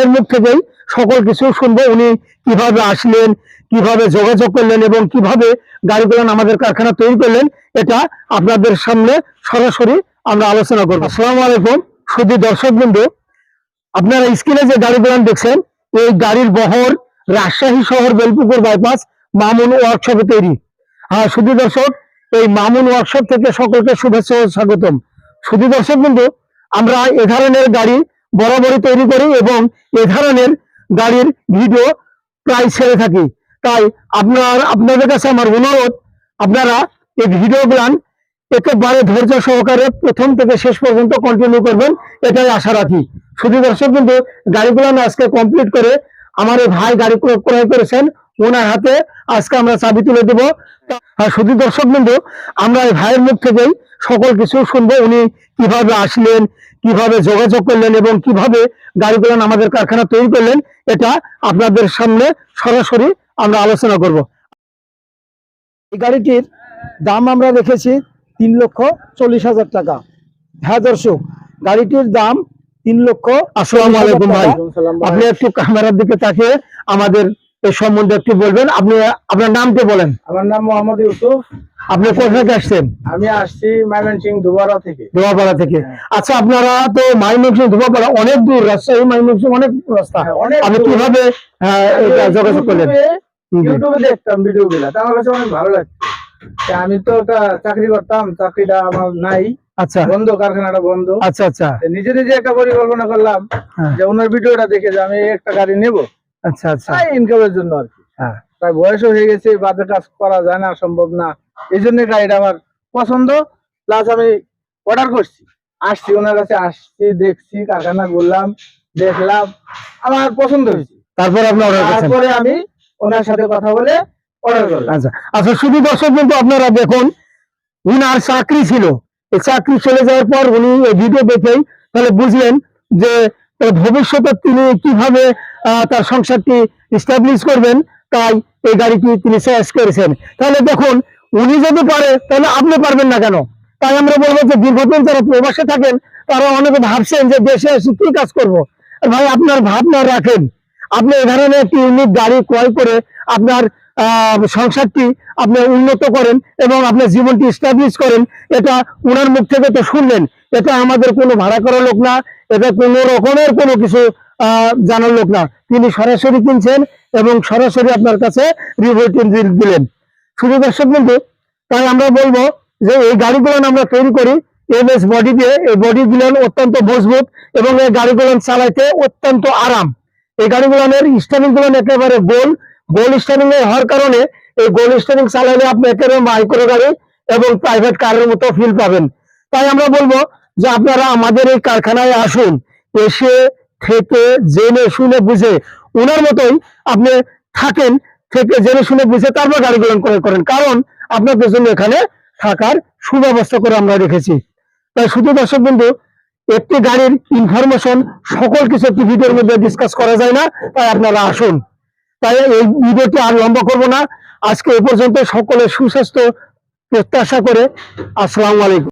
এর মুখ থেকেই সকল কিছু শুনব। উনি কীভাবে আসলেন, কীভাবে যোগাযোগ করলেন এবং কীভাবে গাড়িগুলো আমাদের কারখানা তৈরি করলেন, এটা আপনাদের সামনে সরাসরি আমরা আলোচনা করব। আসসালামু আলাইকুম শুধু দর্শক বিন্দু আপনারা স্ক্রিনে যে গাড়িগুলো দেখছেন, এই গাড়ির বহর রাজশাহী শহর বেলপুকুর বাইপাস মামুন ওয়ার্কশপে তৈরি। হ্যাঁ শুধু দর্শক, এই মামুন ওয়ার্কশপ থেকে সকলকে শুভেচ্ছা ও স্বাগতম। শুধু দর্শক বিন্দু আমরা এ ধরনের গাড়ি বরাবরই তৈরি করি এবং এ ধরনের গাড়ির ভিডিও প্রায় ছেড়ে থাকি। তাই আপনার, আপনাদের কাছে আমার অনুরোধ, আপনারা এই ভিডিওগুলান একেবারে ধৈর্য সহকারে প্রথম থেকে শেষ পর্যন্ত কন্টিনিউ করবেন, এটাই আশা রাখি। শুধু দর্শক কিন্তু গাড়িগুলো আজকে কমপ্লিট করে আমার এই ভাই গাড়ি ক্রয় করেছেন, ওনার হাতে আজকে আমরা চাবি তুলে দেবো। আর শুধু দর্শক বিন্দু আমরা এই ভাইয়ের মুখ থেকেই সকল কিছু শুনব। উনি কীভাবে আসলেন কীভাবে যোগাযোগ করলেন এবং কীভাবে গাড়িগুলো আমাদের কারখানা তৈরি করলেন এটা আপনাদের সামনে সরাসরি আমরা আলোচনা করব। এই গাড়িটির দাম আমরা রেখেছি তিন লক্ষ চল্লিশ হাজার টাকা। হ্যাঁ দর্শক গাড়িটির দাম তিন লক্ষ আসসালামু আলাইকুম ভাই। আপনি একটু ক্যামেরার দিকে তাকিয়ে আমাদের এই সম্বন্ধে একটু বলবেন। আপনি আপনার নামটি বলেন। আমার নাম মোহাম্মদ ইউসুফ। আপনি কোথা থেকে আসছেন? আমি আসছি ময়মনসিং দুবারা থেকে। ধোয়াপাড়া থেকে। আচ্ছা আপনারা তো মাইমনসিং ধোয়াপাড়া অনেক দূর রাজশাহী মাইমনসিং অনেক রাস্তা। হ্যাঁ, অনেক আপনি দূর। কীভাবে যোগাযোগ করলেন? ইউটিউবে- দেখতাম ভিডিও গুলা আমার কাছে অনেক ভালো লাগছে। আমি তো একটা চাকরি করতাম। চাকরিটা আমার নাই। আচ্ছা। বন্ধ কারখানাটা বন্ধ। আচ্ছা আচ্ছা। নিজে নিজে একটা পরিকল্পনা করলাম হ্যাঁ, যে ওনার ভিডিওটা দেখে যে আমি একটা গাড়ি নেব। আচ্ছা আচ্ছা। ইনকামের জন্য আর কি হ্যাঁ। তাই বয়সও হয়ে গেছে বাদে কাজ করা যায় না সম্ভব না। এই জন্য গাড়িটা আমার পছন্দ। প্লাস আমি অর্ডার করছি। আসছি ওনার কাছে আসছি দেখছি কারখানা ঘুরলাম দেখলাম আমার পছন্দ হয়েছে। তারপর আপনি অর্ডার করছেন? তারপরে আমি ওনার সাথে কথা বলে অর্ডার করলাম। আচ্ছা আচ্ছা শুধু দর্শক কিন্তু আপনারা দেখুন উনার চাকরি ছিল। এই চাকরি চলে যাওয়ার পর উনি ভিডিও দেখেই তাহলে বুঝলেন যে ভবিষ্যতে তিনি কীভাবে তার সংসারটি স্টাবলিশ করবেন, তাই এই গাড়িটি তিনি চয়েস করেছেন। তাহলে দেখুন, উনি যদি পারে, তাহলে আপনি পারবেন না কেন? তাই আমরা বলব যে দীর্ঘদিন যারা প্রবাসে থাকেন, তারা অনেকে ভাবছেন যে দেশে এসে কি কাজ করব? ভাই, আপনার ভাবনা রাখেন। আপনি এই ধরনের একটি ইউনিক গাড়ি ক্রয় করে আপনার সংসারটি আপনি উন্নত করেন এবং আপনার জীবনটি স্টাবলিশ করেন, এটা ওনার মুখ থেকে তো শুনলেন। এটা আমাদের কোনো ভাড়া করা লোক না, এটা কোনো রকমের কোনো কিছু জানার লোক না। তিনি সরাসরি কিনছেন এবং সরাসরি আপনার কাছে রিভোট দিলেন। শুধু দর্শক কিন্তু তাই আমরা বলব যে এই গাড়িগুলো আমরা তৈরি করি, এমএস বডি দিয়ে। এই বডি গুলো অত্যন্ত মজবুত এবং এই গাড়িগুলো চালাইতে অত্যন্ত আরাম। এই গাড়িগুলোর স্টারিংগুলো একেবারে গোল। গোল স্টারিং এর হওয়ার কারণে এই গোল স্টারিং চালালে আপনি একেবারে মাইক্রো গাড়ি এবং প্রাইভেট কারের মতো ফিল পাবেন। তাই আমরা বলব যে আপনারা আমাদের এই কারখানায় আসুন, এসে থেকে জেনে শুনে বুঝে ওনার মতোই আপনি থাকেন থেকে জেনে শুনে বুঝে তারপর গাড়িগুলো ক্রয় করেন। কারণ আপনাদের জন্য এখানে থাকার সুব্যবস্থা করে আমরা রেখেছি। তাই শুধু দর্শক বিন্দু একটি গাড়ির ইনফরমেশন সকল কিছু একটি ভিডিওর মধ্যে ডিসকাস করা যায় না, তাই আপনারা আসুন। তাই এই ভিডিওটি আর লম্বা করব না। আজকে এ পর্যন্ত সকলের সুস্বাস্থ্য, প্রত্যাশা করে। আসসালামু আলাইকুম।